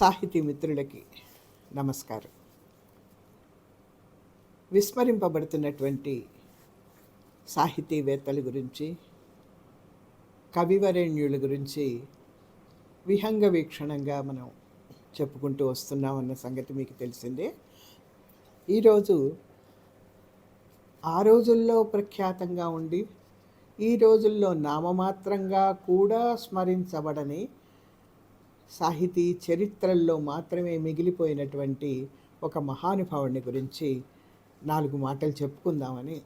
సాహితీ మిత్రులకి నమస్కారం. విస్మరింపబడుతున్నటువంటి సాహితీవేత్తల గురించి కవివరేణ్యుల గురించి విహంగ వీక్షణంగా మనం చెప్పుకుంటూ వస్తున్నామన్న సంగతి మీకు తెలిసిందే. ఈరోజు ఆ రోజుల్లో ప్రఖ్యాతంగా ఉండి ఈ రోజుల్లో నామమాత్రంగా కూడా స్మరించబడని సాహితీ చరిత్రల్లో మాత్రమే మిగిలిపోయినటువంటి ఒక మహానుభావుడిని గురించి నాలుగు మాటలు చెప్పుకుందామని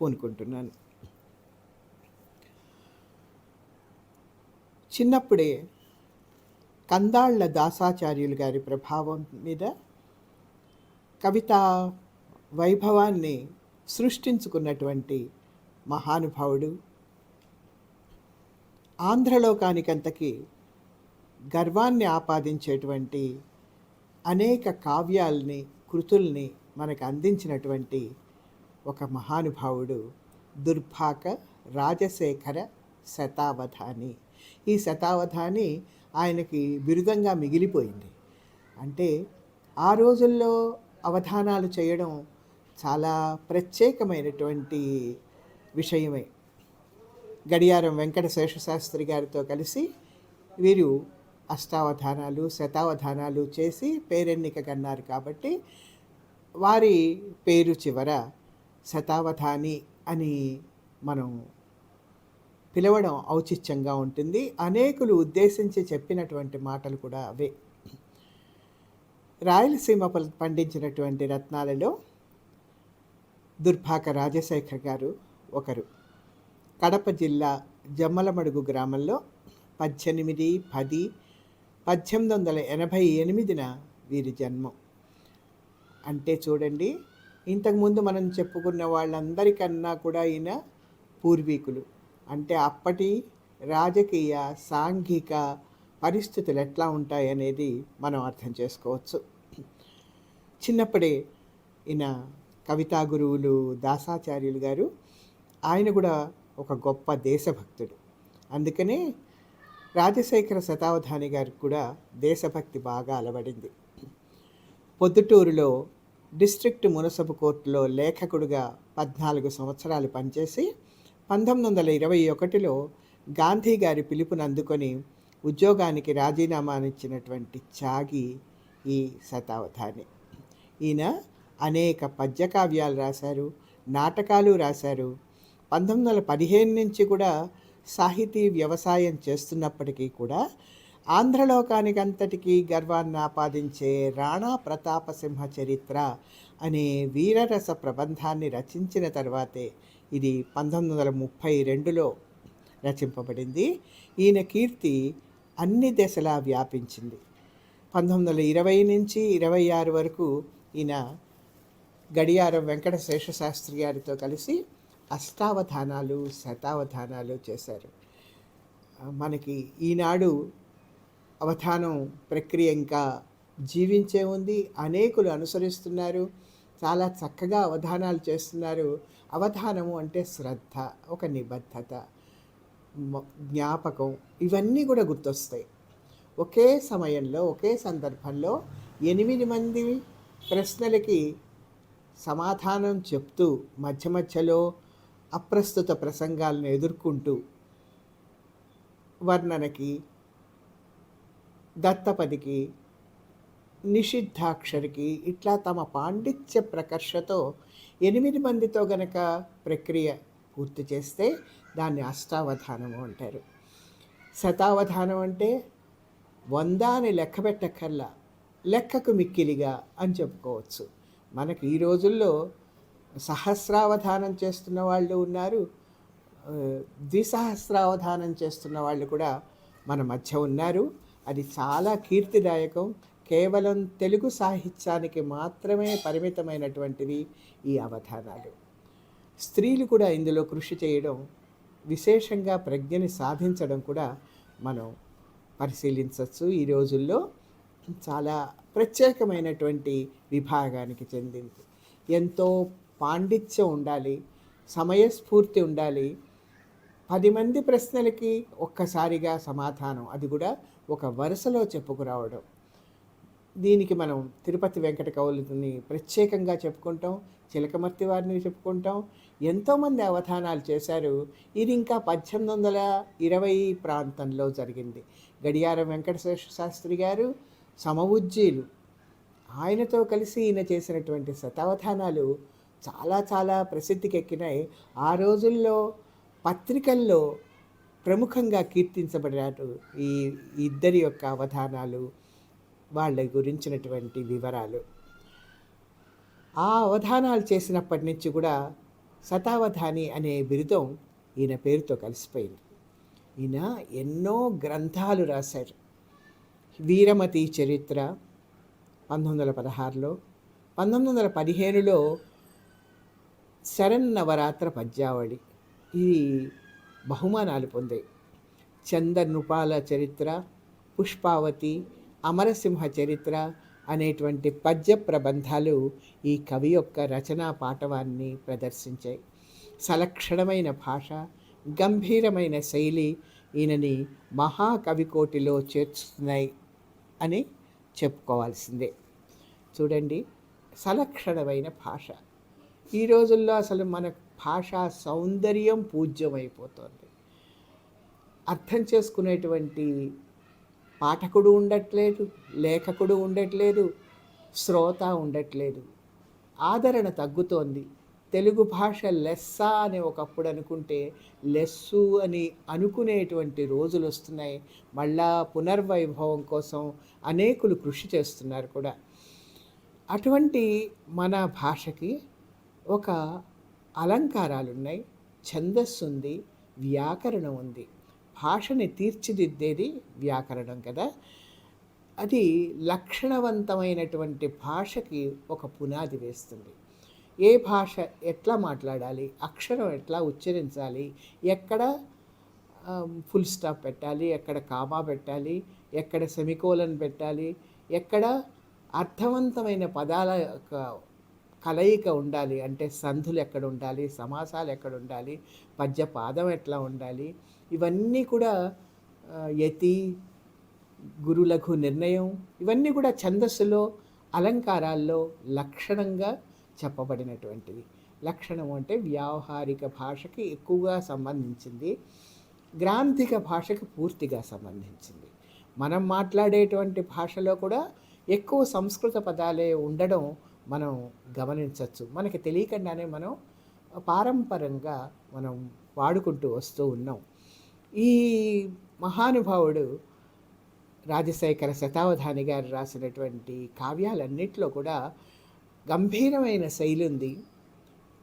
పూనుకుంటున్నాను. చిన్నప్పుడే కందాళ్ళ దాసాచార్యులు గారి ప్రభావం మీద కవితా వైభవాన్ని సృష్టించుకున్నటువంటి మహానుభావుడు. ఆంధ్రలోకానికంతకి గర్వాన్ని ఆపాదించేటువంటి అనేక కావ్యాల్ని కృతుల్ని మనకు అందించినటువంటి ఒక మహానుభావుడు దుర్భాక రాజశేఖర శతావధాని. ఈ శతావధాని ఆయనకి బిరుదంగా మిగిలిపోయింది. అంటే ఆ రోజుల్లో అవధానాలు చేయడం చాలా ప్రత్యేకమైనటువంటి విషయమే. గడియారం వెంకట శేషశాస్త్రి గారితో కలిసి వీరు అష్టావధానాలు శతావధానాలు చేసి పేరెన్నిక కన్నారు కాబట్టి వారి పేరు చివర శతావధాని అని మనం పిలవడం ఔచిత్యంగా ఉంటుంది. అనేకులు ఉద్దేశించి చెప్పినటువంటి మాటలు కూడా అవే. రాయలసీమ పండించినటువంటి రత్నాలలో దుర్భాక రాజశేఖర్ గారు ఒకరు. కడప జిల్లా జమ్మలమడుగు గ్రామంలో పద్దెనిమిది పది పద్దెనిమిది వందల ఎనభై ఎనిమిదిన వీరి జన్మం. అంటే చూడండి ఇంతకుముందు మనం చెప్పుకున్న వాళ్ళందరికన్నా కూడా ఈయన పూర్వీకులు. అంటే అప్పటి రాజకీయ సాంఘిక పరిస్థితులు ఎట్లా ఉంటాయనేది మనం అర్థం చేసుకోవచ్చు. చిన్నప్పుడే ఈయన కవితా గురువులు దాసాచార్యులు గారు ఆయన కూడా ఒక గొప్ప దేశభక్తుడు. అందుకనే రాజశేఖర శతావధాని గారికి కూడా దేశభక్తి బాగా అలవడింది. పొద్దుటూరులో డిస్ట్రిక్ట్ మునసబు కోర్టులో లేఖకుడుగా పద్నాలుగు సంవత్సరాలు పనిచేసి పంతొమ్మిది వందల ఇరవై ఒకటిలో గాంధీ గారి పిలుపును అందుకొని ఉద్యోగానికి రాజీనామానిచ్చినటువంటి త్యాగి ఈ శతావధాని. ఈయన అనేక పద్యకావ్యాలు రాశారు నాటకాలు రాశారు. పంతొమ్మిది వందల పదిహేను నుంచి కూడా సాహితీ వ్యవసాయం చేస్తున్నప్పటికీ కూడా ఆంధ్రలోకానికంతటికీ గర్వాన్ని ఆపాదించే రాణా ప్రతాపసింహ చరిత్ర అనే వీరరస ప్రబంధాన్ని రచించిన తర్వాతే ఇది పంతొమ్మిది వందల ముప్పై రెండులో రచింపబడింది. ఈయన కీర్తి అన్ని దశలా వ్యాపించింది. పంతొమ్మిది వందల ఇరవై నుంచి ఇరవై ఆరు వరకు ఈయన గడియారం వెంకట శేషశాస్త్రి గారితో కలిసి అష్టావధానాలు శతావధానాలు చేశారు. మనకి ఈనాడు అవధానం ప్రక్రియ ఇంకా జీవించే ఉంది. అనేకులు అనుసరిస్తున్నారు. చాలా చక్కగా అవధానాలు చేస్తున్నారు. అవధానము అంటే శ్రద్ధ ఒక నిబద్ధత జ్ఞాపకం ఇవన్నీ కూడా గుర్తొస్తాయి. ఒకే సమయంలో ఒకే సందర్భంలో ఎనిమిది మంది ప్రశ్నలకి సమాధానం చెప్తూ మధ్య మధ్యలో అప్రస్తుత ప్రసంగాలను ఎదుర్కొంటూ వర్ణనకి దత్తపదికి నిషిద్ధాక్షరికి ఇట్లా తమ పాండిత్య ప్రకర్షతో ఎనిమిది మందితో గనక ప్రక్రియ పూర్తి చేస్తే దాన్ని అష్టావధానము అంటారు. శతావధానం అంటే వంద అని లెక్క పెట్టకల్లా లెక్కకు మిక్కిలిగా అని చెప్పుకోవచ్చు. మనకి ఈ రోజుల్లో సహస్రావధానం చేస్తున్న వాళ్ళు ఉన్నారు. ద్విసహస్రావధానం చేస్తున్న వాళ్ళు కూడా మన మధ్య ఉన్నారు. అది చాలా కీర్తిదాయకం. కేవలం తెలుగు సాహిత్యానికి మాత్రమే పరిమితమైనటువంటివి ఈ అవధానాలు. స్త్రీలు కూడా ఇందులో కృషి చేయడం విశేషంగా ప్రజ్ఞని సాధించడం కూడా మనం పరిశీలించవచ్చు. ఈ రోజుల్లో చాలా ప్రత్యేకమైనటువంటి విభాగానికి చెందింది. ఎంతో పాండిత్యం ఉండాలి సమయస్ఫూర్తి ఉండాలి. పది మంది ప్రశ్నలకి ఒక్కసారిగా సమాధానం. అది కూడా ఒక వరుసలో చెప్పుకురావడం. దీనికి మనం తిరుపతి వెంకట కవులని ప్రత్యేకంగా చెప్పుకుంటాం చిలకమర్తి వారిని చెప్పుకుంటాం. ఎంతోమంది అవధానాలు చేశారు. ఇది ఇంకా పద్దెనిమిది వందల ఇరవై ప్రాంతంలో జరిగింది. గడియారం వెంకటేశ్వర శాస్త్రి గారు సమవుజ్జీలు. ఆయనతో కలిసి ఈయన చేసినటువంటి శతావధానాలు చాలా చాలా ప్రసిద్ధికి ఎక్కినాయి ఆ రోజుల్లో పత్రికల్లో ప్రముఖంగా కీర్తించబడినట్టు ఈ ఇద్దరి యొక్క అవధానాలు వాళ్ళ గురించినటువంటి వివరాలు. ఆ అవధానాలు చేసినప్పటి నుంచి కూడా శతావధాని అనే బిరుదం ఈయన పేరుతో కలిసిపోయింది. ఈయన ఎన్నో గ్రంథాలు రాశారు. వీరమతి చరిత్ర పంతొమ్మిది వందల పదహారులో పంతొమ్మిది వందల పదిహేనులో శరన్నవరాత్ర పద్యావళి. ఇది బహుమానాలు పొందాయి. చందనృపాల చరిత్ర పుష్పావతి అమరసింహ చరిత్ర అనేటువంటి పద్య ప్రబంధాలు ఈ కవి యొక్క రచనా పాటవాన్ని ప్రదర్శించాయి. సలక్షణమైన భాష గంభీరమైన శైలి ఈయనని మహాకవి కోటిలో చేర్చుతున్నాయి అని చెప్పుకోవాల్సిందే. చూడండి సలక్షణమైన భాష. ఈ రోజుల్లో అసలు మన భాషా సౌందర్యం పూజ్యమైపోతుంది. అర్థం చేసుకునేటువంటి పాఠకుడు ఉండట్లేదు లేఖకుడు ఉండట్లేదు శ్రోత ఉండట్లేదు. ఆదరణ తగ్గుతోంది. తెలుగు భాష లెస్సా అని ఒకప్పుడు అనుకుంటే లెస్సు అని అనుకునేటువంటి రోజులు వస్తున్నాయి. మళ్ళా పునర్వైభవం కోసం అనేకులు కృషి చేస్తున్నారు కూడా. అటువంటి మన భాషకి ఒక అలంకారాలు ఉన్నాయి ఛందస్సు ఉంది వ్యాకరణం ఉంది. భాషని తీర్చిదిద్దేది వ్యాకరణం కదా. అది లక్షణవంతమైనటువంటి భాషకి ఒక పునాది వేస్తుంది. ఏ భాష ఎట్లా మాట్లాడాలి? అక్షరం ఎట్లా ఉచ్చరించాలి? ఎక్కడ ఫుల్ స్టాప్ పెట్టాలి? ఎక్కడ కామా పెట్టాలి? ఎక్కడ సెమికోలన్ పెట్టాలి? ఎక్కడ అర్థవంతమైన పదాల యొక్క కలయిక ఉండాలి. అంటే సంధులు ఎక్కడ ఉండాలి? సమాసాలు ఎక్కడ ఉండాలి? పద్య పాదం ఎట్లా ఉండాలి? ఇవన్నీ కూడా యతి గురులఘు నిర్ణయం ఇవన్నీ కూడా ఛందస్సులో అలంకారాల్లో లక్షణంగా చెప్పబడినటువంటివి లక్షణం అంటే వ్యావహారిక భాషకి ఎక్కువగా సంబంధించింది. గ్రాంథిక భాషకి పూర్తిగా సంబంధించింది. మనం మాట్లాడేటువంటి భాషలో కూడా ఎక్కువ సంస్కృత పదాలే ఉండడం మనం గమనించవచ్చు. మనకి తెలియకుండానే మనం పారంపరంగా మనం వాడుకుంటూ వస్తూ ఉన్నాం. ఈ మహానుభావుడు రాజశేఖర శతావధాని గారు రాసినటువంటి కావ్యాలన్నింటిలో కూడా గంభీరమైన శైలి ఉంది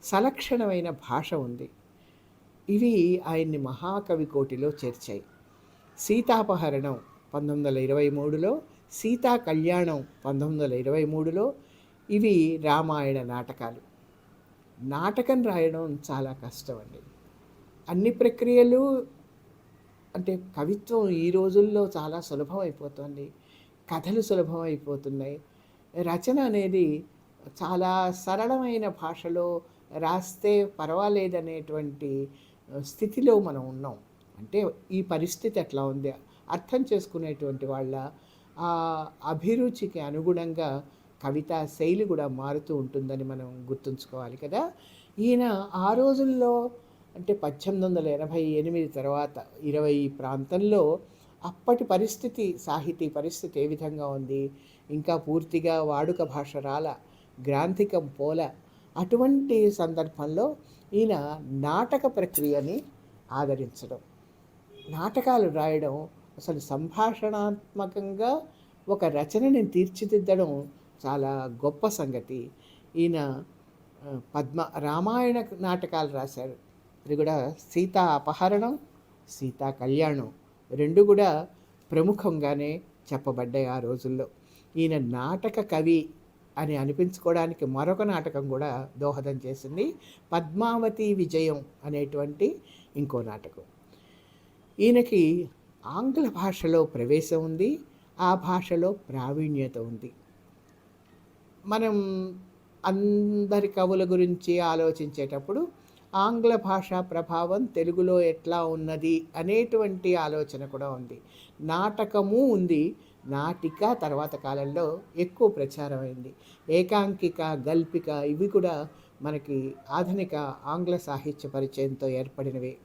సలక్షణమైన భాష ఉంది. ఇవి ఆయన్ని మహాకవి కోటిలో చేర్చాయి. సీతాపహరణం పంతొమ్మిది వందల ఇరవై మూడులో సీతా కళ్యాణం పంతొమ్మిది వందల ఇరవై మూడులో ఇవి రామాయణ నాటకాలు. నాటకం రాయడం చాలా కష్టం అండి అన్ని ప్రక్రియలు అంటే కవిత్వం ఈ రోజుల్లో చాలా సులభం అయిపోతుంది కథలు సులభం అయిపోతున్నాయి రచన అనేది చాలా సరళమైన భాషలో రాస్తే పర్వాలేదనేటువంటి స్థితిలో మనం ఉన్నాం. అంటే ఈ పరిస్థితి ఎట్లా ఉంది. అర్థం చేసుకునేటువంటి వాళ్ళ ఆ అభిరుచికి అనుగుణంగా కవితా శైలి కూడా మారుతూ ఉంటుందని మనం గుర్తుంచుకోవాలి కదా. ఈయన ఆ రోజుల్లో అంటే పద్దెనిమిది వందల ఎనభై ఎనిమిది తర్వాత ఇరవై ప్రాంతంలో అప్పటి పరిస్థితి సాహితీ పరిస్థితి ఏ విధంగా ఉంది? ఇంకా పూర్తిగా వాడుక భాష రాల గ్రాంథికం పోల అటువంటి సందర్భంలో ఈయన నాటక ప్రక్రియని ఆదరించడం. నాటకాలు రాయడం అసలు సంభాషణాత్మకంగా ఒక రచనని తీర్చిదిద్దడం చాలా గొప్ప సంగతి. ఈయన పద్మ రామాయణ నాటకాలు రాశారు. అది కూడా సీతా అపహరణం సీతా కళ్యాణం. రెండు కూడా ప్రముఖంగానే చెప్పబడ్డాయి ఆ రోజుల్లో. ఈయన నాటక కవి అని అనిపించుకోవడానికి మరొక నాటకం కూడా దోహదం చేసింది పద్మావతి విజయం అనేటువంటి ఇంకో నాటకం. ఈయనకి ఆంగ్ల భాషలో ప్రవేశం ఉంది ఆ భాషలో ప్రావీణ్యత ఉంది. మనం అందరి కవుల గురించి ఆలోచించేటప్పుడు ఆంగ్ల భాషా ప్రభావం తెలుగులో ఎట్లా ఉన్నది అనేటువంటి ఆలోచన కూడా ఉంది. నాటకము ఉంది. నాటిక తర్వాత కాలంలో ఎక్కువ ప్రచారమైంది. ఏకాంకిక గల్పిక ఇవి కూడా మనకి ఆధునిక ఆంగ్ల సాహిత్య పరిచయంతో ఏర్పడినవి.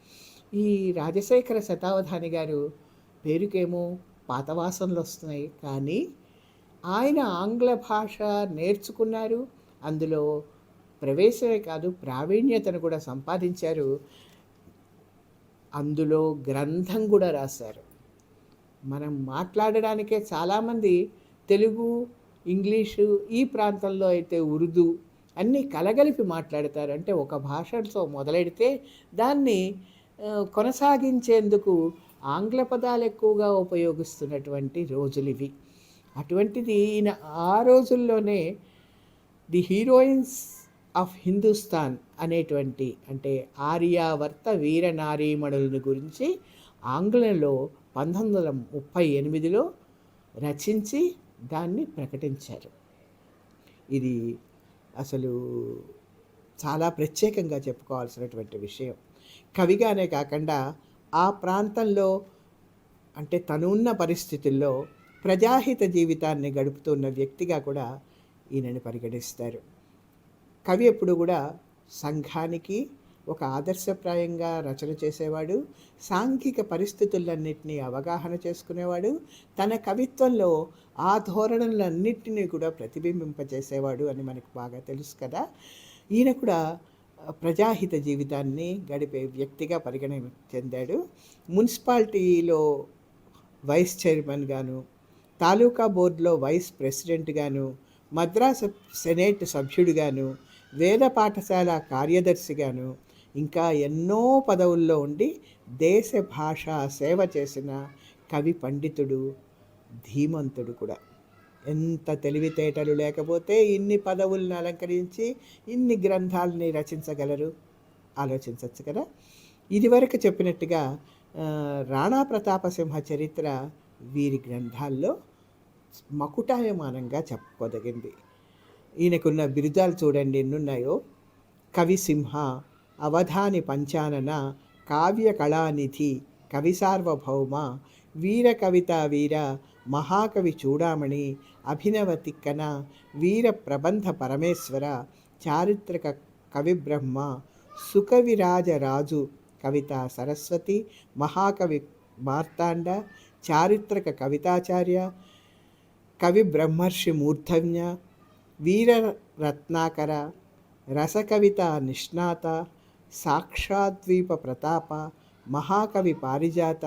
ఈ రాజశేఖర శతావధాని గారు పేరుకేమో పాతవాసనలు వస్తున్నాయి. కానీ ఆయన ఆంగ్ల భాష నేర్చుకున్నారు. అందులో ప్రవేశమే కాదు ప్రావీణ్యతను కూడా సంపాదించారు. అందులో గ్రంథం కూడా రాశారు. మనం మాట్లాడడానికే చాలామంది తెలుగు ఇంగ్లీషు ఈ ప్రాంతంలో అయితే ఉర్దూ అన్నీ కలగలిపి మాట్లాడతారు. అంటే ఒక భాషతో మొదలెడితే దాన్ని కొనసాగించేందుకు ఆంగ్ల పదాలు ఎక్కువగా ఉపయోగిస్తున్నటువంటి రోజులు ఇవి. అటువంటిది ఈయన ఆ రోజుల్లోనే ది హీరోయిన్స్ ఆఫ్ హిందుస్థాన్ అనేటువంటి అంటే ఆర్యావర్త వీర నారీమణులను గురించి ఆంగ్లంలో పంతొమ్మిది వందల ముప్పై ఎనిమిదిలో రచించి దాన్ని ప్రకటించారు. ఇది అసలు చాలా ప్రత్యేకంగా చెప్పుకోవాల్సినటువంటి విషయం. కవిగానే కాకుండా ఆ ప్రాంతంలో అంటే తను ఉన్న పరిస్థితుల్లో ప్రజాహిత జీవితాన్ని గడుపుతున్న వ్యక్తిగా కూడా ఈయనని పరిగణిస్తారు. కవి ఎప్పుడు కూడా సంఘానికి ఒక ఆదర్శప్రాయంగా రచన చేసేవాడు సాంఘిక పరిస్థితులన్నింటినీ అవగాహన చేసుకునేవాడు తన కవిత్వంలో ఆ ధోరణులన్నింటినీ కూడా ప్రతిబింబింపజేసేవాడు అని మనకు బాగా తెలుసు కదా. ఈయన కూడా ప్రజాహిత జీవితాన్ని గడిపే వ్యక్తిగా పరిగణ చెందాడు మున్సిపాలిటీలో వైస్ చైర్మన్ గాను తాలూకా బోర్డులో వైస్ ప్రెసిడెంట్గాను మద్రాసు సెనేట్ సభ్యుడిగాను వేద పాఠశాల కార్యదర్శిగాను ఇంకా ఎన్నో పదవుల్లో ఉండి దేశ భాష సేవ చేసిన కవి పండితుడు ధీమంతుడు కూడా. ఎంత తెలివితేటలు లేకపోతే ఇన్ని పదవులను అలంకరించి ఇన్ని గ్రంథాలని రచించగలరు? ఆలోచించవచ్చు కదా. ఇదివరకు చెప్పినట్టుగా రాణా ప్రతాపసింహ చరిత్ర వీరి గ్రంథాల్లో మకుటాయమానంగా చెప్పుకోదగింది. ఈయనకున్న బిరుదాలు చూడండి ఎన్నున్నాయో? కవి సింహ అవధాని పంచానన కావ్య కళానిధి కవి సార్వభౌమ వీర కవిత వీర మహాకవి చూడామణి అభినవ తిక్కన వీర ప్రబంధ పరమేశ్వర చారిత్రక కవి బ్రహ్మ సుకవిరాజ రాజు కవిత సరస్వతి మహాకవి మార్తాండ చారిత్రక కవితాచార్య కవి బ్రహ్మర్షి మూర్ధన్య వీర రత్నాకర రసకవిత నిష్ణాత సాక్షాద్వీప ప్రతాప మహాకవి పారిజాత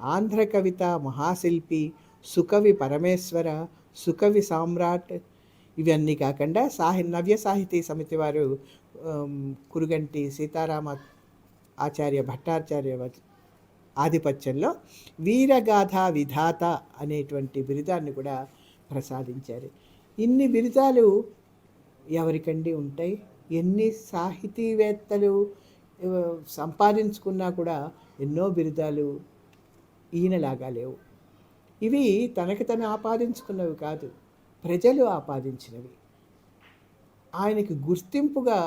ఆంధ్ర కవిత మహాశిల్పి సుకవి పరమేశ్వర సుకవి సామ్రాట్. ఇవన్నీ కాకుండా సాహి నవ్య సాహితీ సమితి వారు కురుగంటి సీతారామ ఆచార్య భట్టాచార్య ఆధిపత్యంలో వీరగాథ విధాత అనేటువంటి బిరుదాన్ని కూడా ప్రసాదించారు. ఇన్ని బిరుదాలు ఎవరికండి ఉంటాయి? ఎన్ని సాహితీవేత్తలు సంపాదించుకున్నా కూడా ఎన్నో బిరుదాలు ఈయనలాగా లేవు. ఇవి తనకి తను ఆపాదించుకున్నవి కాదు ప్రజలు ఆపాదించినవి. ఆయనకి గుర్తింపుగా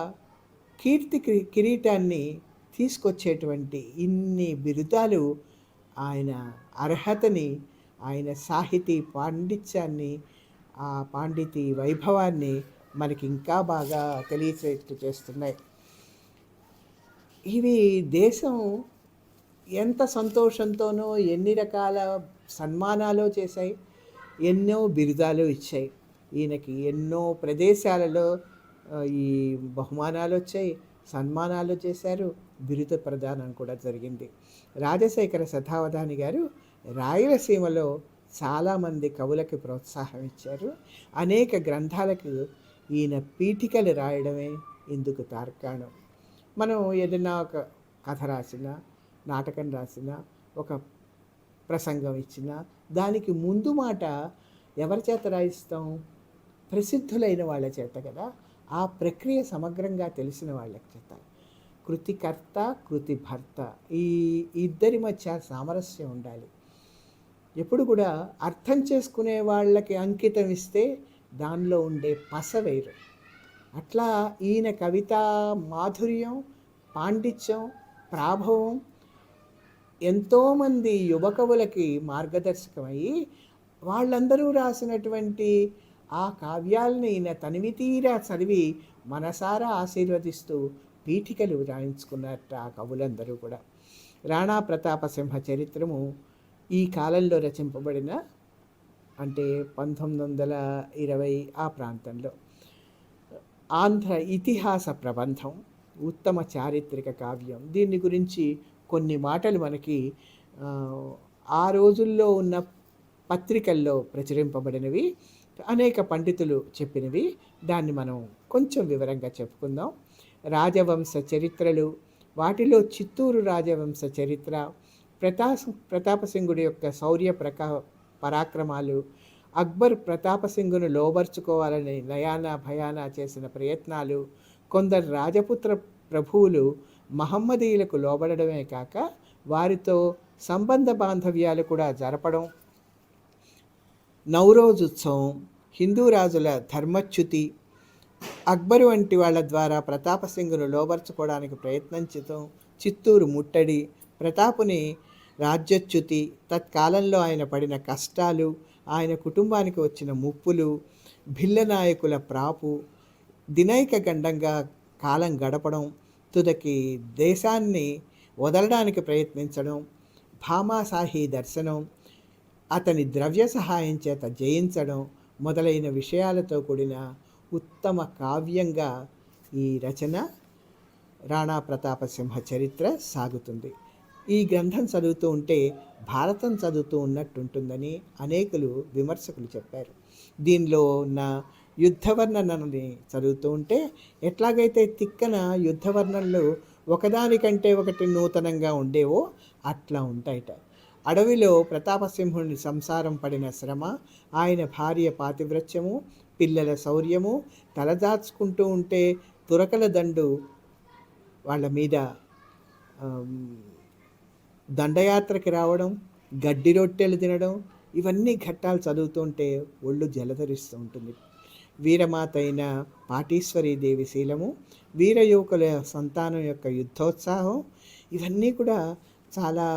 కీర్తి కిరీటాన్ని తీసుకొచ్చేటువంటి ఇన్ని బిరుదాలు ఆయన అర్హతని ఆయన సాహితీ పాండిత్యాన్ని ఆ పాండితీ వైభవాన్ని మనకి ఇంకా బాగా తెలియచేట్టు చేస్తున్నాయి. ఇవి దేశం ఎంత సంతోషంతోనో ఎన్ని రకాల సన్మానాలు చేశాయి ఎన్నో బిరుదాలు ఇచ్చాయి. ఈయనకి ఎన్నో ప్రదేశాలలో ఈ బహుమానాలు వచ్చాయి సన్మానాలు చేశారు. బిరుద ప్రదానం కూడా జరిగింది. రాజశేఖర శతావధాని గారు రాయలసీమలో చాలామంది కవులకి ప్రోత్సాహం ఇచ్చారు. అనేక గ్రంథాలకు ఈయన పీఠికలు రాయడమే ఇందుకు తార్కాణం. మనం ఏదైనా ఒక కథ రాసినా నాటకం రాసినా ఒక ప్రసంగం ఇచ్చినా దానికి ముందు మాట ఎవరి చేత రాయిస్తాం? ప్రసిద్ధులైన వాళ్ళ చేత కదా. ఆ ప్రక్రియ సమగ్రంగా తెలిసిన వాళ్ళ చేత. కృతికర్త కృతి భర్త ఈ ఇద్దరి మధ్య సామరస్యం ఉండాలి. ఎప్పుడు కూడా అర్థం చేసుకునే వాళ్ళకి అంకితం ఇస్తే దానిలో ఉండే పస వేరు. అట్లా ఈయన కవిత మాధుర్యం పాండిత్యం ప్రాభవం ఎంతోమంది యువకవులకి మార్గదర్శకమయ్యి వాళ్ళందరూ రాసినటువంటి ఆ కావ్యాలని ఈయన తనివి తీరా చదివి మనసారా ఆశీర్వదిస్తూ పీఠికలు రాయించుకున్నట్టు ఆ కవులందరూ కూడా. రాణా ప్రతాప సింహ చరిత్రము ఈ కాలంలో రచింపబడిన అంటే పంతొమ్మిది వందల ఇరవై ఆ ప్రాంతంలో. ఆంధ్ర ఇతిహాస ప్రబంధం ఉత్తమ చారిత్రక కావ్యం దీని గురించి కొన్ని మాటలు మనకి ఆ రోజుల్లో ఉన్న పత్రికల్లో ప్రచురింపబడినవి అనేక పండితులు చెప్పినవి. దాన్ని మనం కొంచెం వివరంగా చెప్పుకుందాం. రాజవంశ చరిత్రలు వాటిలో చిత్తూరు రాజవంశ చరిత్ర ప్రతా ప్రతాపసింగుడి యొక్క శౌర్య ప్రకా పరాక్రమాలు అక్బర్ ప్రతాపసింగును లోబర్చుకోవాలని నయానా భయానా చేసిన ప్రయత్నాలు కొందరు రాజపుత్ర ప్రభువులు మహమ్మదీయులకు లోబడడమే కాక వారితో సంబంధ బాంధవ్యాలు కూడా జరపడం నవరోజ్ ఉత్సవం హిందూ రాజుల ధర్మచ్యుతి అక్బరు వంటి వాళ్ళ ద్వారా ప్రతాపసింగును లోబర్చుకోవడానికి ప్రయత్నించడం చిత్తూరు ముట్టడి. ప్రతాపుని రాజ్యచ్యుతి తత్కాలంలో ఆయన పడిన కష్టాలు ఆయన కుటుంబానికి వచ్చిన ముప్పులు భిల్ల నాయకుల ప్రాపు దినైక గండంగా కాలం గడపడం తుదకి దేశాన్ని వదలడానికి ప్రయత్నించడం భామాసాహి దర్శనం అతని ద్రవ్య సహాయం చేత జయించడం మొదలైన విషయాలతో కూడిన ఉత్తమ కావ్యంగా ఈ రచన రాణా ప్రతాప సింహ చరిత్ర సాగుతుంది. ఈ గ్రంథం చదువుతూ ఉంటే భారతం చదువుతూ ఉన్నట్టుంటుందని అనేకులు విమర్శకులు చెప్పారు. దీనిలో ఉన్న యుద్ధవర్ణనని చదువుతూ ఉంటే ఎట్లాగైతే తిక్కన యుద్ధవర్ణనలు ఒకదానికంటే ఒకటి నూతనంగా ఉండేవో అట్లా ఉంటాయట. అడవిలో ప్రతాపసింహుని సంసారం పడిన శ్రమ ఆయన భార్య పాతివ్రత్యము పిల్లల శౌర్యము తలదాచుకుంటూ ఉంటే తురకల దండు వాళ్ళ మీద దండయాత్రకి రావడం గడ్డి రొట్టెలు తినడం ఇవన్నీ ఘట్టాలు చదువుతుంటే ఒళ్ళు జలధరిస్తూ ఉంటుంది. వీరమాత అయిన పాటీశ్వరీదేవి శీలము వీర యువకుల సంతానం యొక్క యుద్ధోత్సాహం ఇవన్నీ కూడా చాలా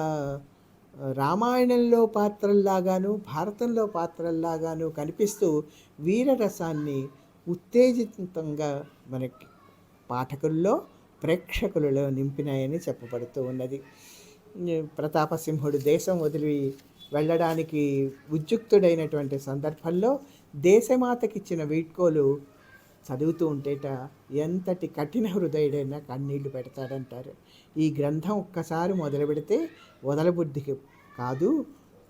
రామాయణంలో పాత్రల్లాగాను భారతంలో పాత్రల్లాగాను కనిపిస్తూ వీరరసాన్ని ఉత్తేజితంగా మనకి పాఠకుల్లో ప్రేక్షకులలో నింపినాయని చెప్పబడుతూ ఉన్నది. ప్రతాపసింహుడు దేశం వదిలి వెళ్ళడానికి ఉద్యుక్తుడైనటువంటి సందర్భంలో దేశమాతకిచ్చిన వీడ్కోలు చదువుతూ ఉంటేట ఎంతటి కఠిన హృదయుడైనా కన్నీళ్ళు పెడతాడంటారు. ఈ గ్రంథం ఒక్కసారి మొదలు పెడితే వదలబుద్ధికి కాదు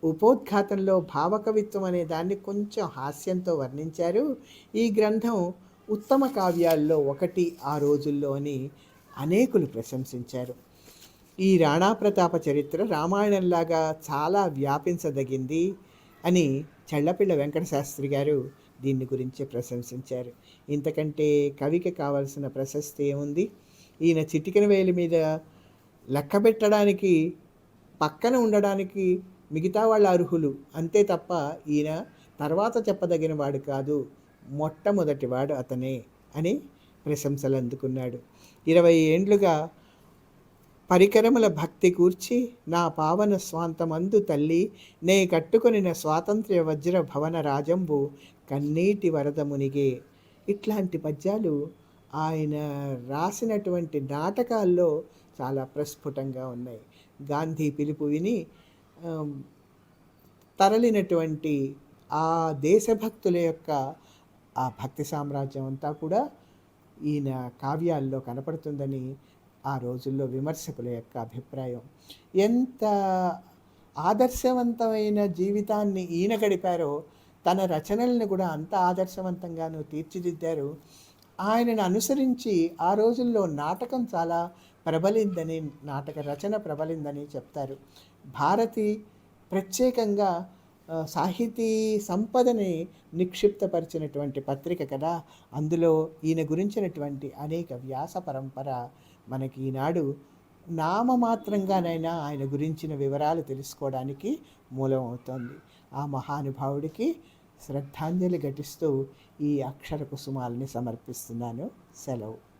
ఉపోద్ఘాతంలో భావకవిత్వం అనే దాన్ని కొంచెం హాస్యంతో వర్ణించారు. ఈ గ్రంథం ఉత్తమ కావ్యాల్లో ఒకటి ఆ రోజుల్లో అని అనేకులు ప్రశంసించారు. ఈ రాణా ప్రతాప చరిత్ర రామాయణంలాగా చాలా వ్యాపించదగింది అని చల్లపిళ్ళ వెంకట శాస్త్రి గారు దీన్ని గురించి ప్రశంసించారు. ఇంతకంటే కవికి కావలసిన ప్రశస్తి ఏముంది? ఈయన చిటికెన వేలి మీద లెక్క పెట్టడానికి పక్కన ఉండడానికి మిగతా వాళ్ళ అర్హులు అంతే తప్ప ఈయన తర్వాత చెప్పదగిన వాడు కాదు మొట్టమొదటివాడు అతనే అని ప్రశంసలు అందుకున్నాడు. ఇరవై ఏండ్లుగా పరికరముల భక్తి కూర్చి నా పావన స్వాంతమందు తల్లి నే కట్టుకొనిన స్వాతంత్ర్య వజ్ర భవన రాజంబు కన్నీటి వరద మునిగే ఇట్లాంటి పద్యాలు ఆయన రాసినటువంటి నాటకాల్లో చాలా ప్రస్ఫుటంగా ఉన్నాయి. గాంధీ పిలుపు విని తరలినటువంటి ఆ దేశభక్తుల యొక్క ఆ భక్తి సామ్రాజ్యం అంతా కూడా ఈయన కావ్యాల్లో కనపడుతుందని ఆ రోజుల్లో విమర్శకుల యొక్క అభిప్రాయం. ఎంత ఆదర్శవంతమైన జీవితాన్ని ఈయన గడిపారో తన రచనల్ని కూడా అంత ఆదర్శవంతంగాను తీర్చిదిద్దారు. ఆయనను అనుసరించి ఆ రోజుల్లో నాటకం చాలా ప్రబలిందని నాటక రచన ప్రబలిందని చెప్తారు. భారతి ప్రత్యేకంగా సాహితీ సంపదని నిక్షిప్తపరిచినటువంటి పత్రిక కదా? అందులో ఈయన గురించినటువంటి అనేక వ్యాస పరంపర మనకి ఈనాడు నామమాత్రంగానైనా ఆయన గురించిన వివరాలు తెలుసుకోవడానికి మూలమవుతోంది. ఆ మహానుభావుడికి శ్రద్ధాంజలి ఘటిస్తూ ఈ అక్షర కుసుమాలని సమర్పిస్తున్నాను. సెలవు.